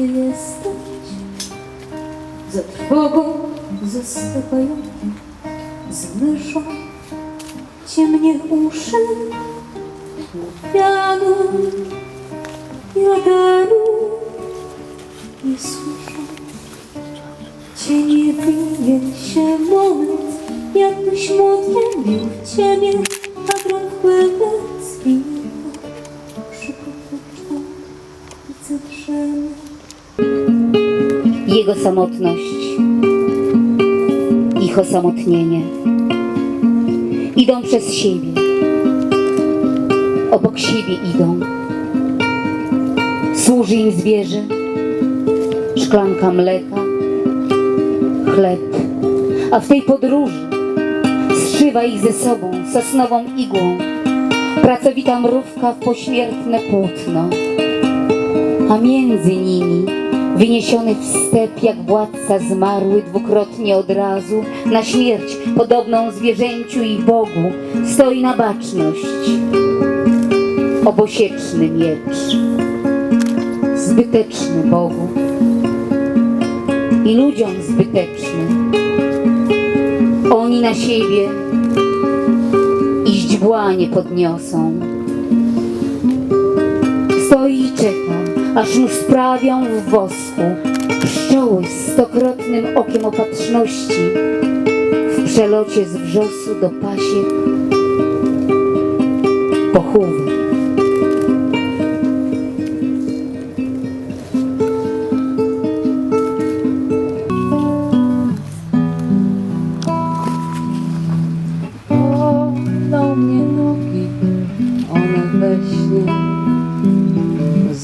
Ty jesteś za trwogą, za stopająkiem, z myszą ciemnie uszy, pianu, jadanu nie słyszę. Cienie wije się moment, jakbyś młotkiem bił w ciemię, Jego samotność, ich osamotnienie. Idą przez siebie, obok siebie idą. Służy im zwierzę, szklanka mleka, chleb, a w tej podróży zszywa ich ze sobą sosnową igłą. Pracowita mrówka w pośmiertne płótno a między nimi wyniesiony w step jak władca zmarły dwukrotnie od razu na śmierć podobną zwierzęciu i Bogu stoi na baczność. Obosieczny miecz zbyteczny Bogu i ludziom zbyteczny oni na siebie i źdźbła nie podniosą aż mu sprawią w wosku. Pszczoły z stokrotnym okiem opatrzności. W przelocie z wrzosu do pasiek pochówy.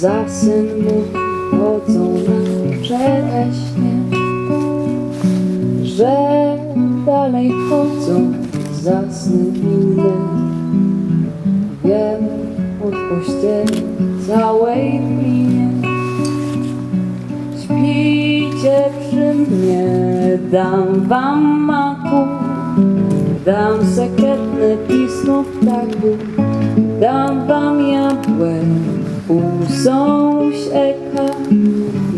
Za syn mój chodzą na wcześnie Że dalej chodzą za sny inne. Wiem od kościeli całej glinie Śpijcie przy mnie, dam wam maku Dam sekretne pismo ptaku, dam wam jabłek, pół sąsieka,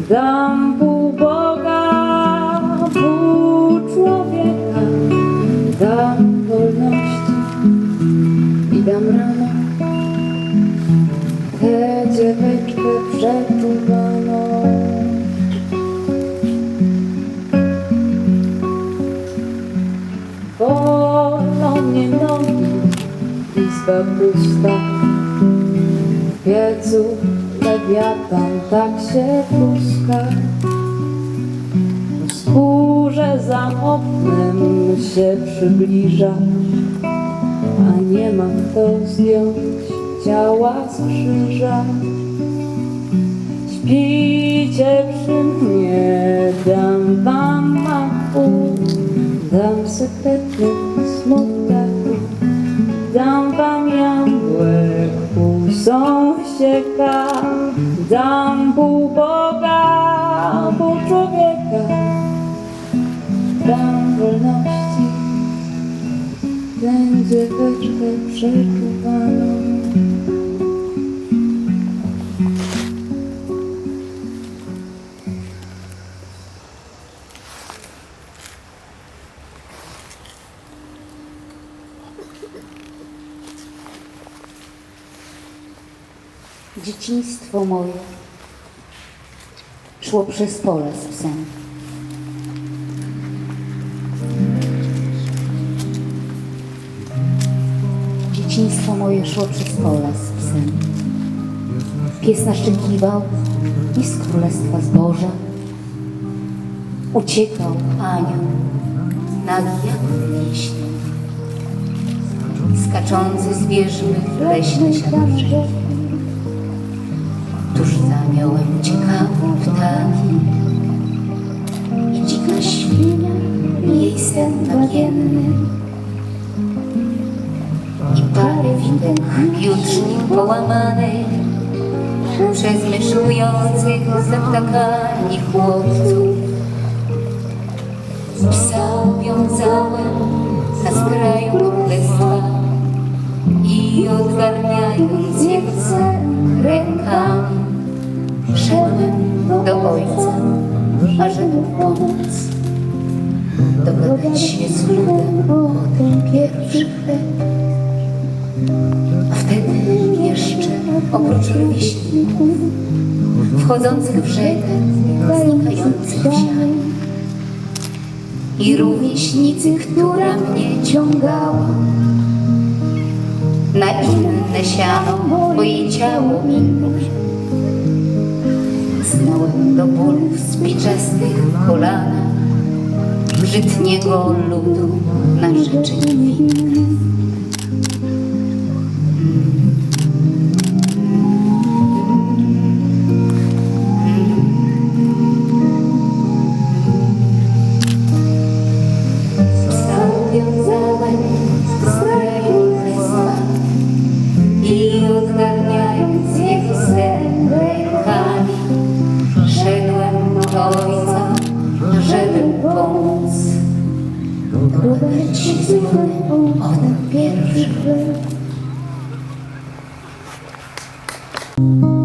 dam pół Boga, pół człowieka, dam wolności i dam rano tę dzieweczkę przeczuwaną. Bolą mnie nogi, izba pusta. W piecu lewiatan tak się pluska. Skórze za oknem się przybliża, a nie ma kto zdjąć ciała z krzyża. Śpijcie przy mnie, dam wam maku, dam sekretny sąsieka, dam pół Boga, pół człowieka, dam wolności, tę dzieweczkę przeczuwaną. Dzieciństwo moje szło przez pole z psem. Dzieciństwo moje szło przez pole z psem. Pies naszczękiwał i z królestwa zboża uciekał anioł nagi jak wiśnie. Skaczący zwierzmy w leśne siadrze. Tuż za aniołem uciekały ptaki i dzika świnia i jej sen nagienny. I parę witek jutrznik połamanej przez myszujących za ptakami chłopców. Psa wiązałem na skraju królestwa i odgarniając sen rękami szedłem do pomóc. Dogadać się z ludem o ten pierwszy chleb. A wtedy jeszcze oprócz rówieśników wchodzących w rzekę, znikających w sianie. I rówieśnicy, która mnie ciągała na inne siano, bo jej ciało inne. Do bólu w spiczastych kolanach brzytniego ludu na życzeń winnych. Другая часовой окна переживает. Thank you.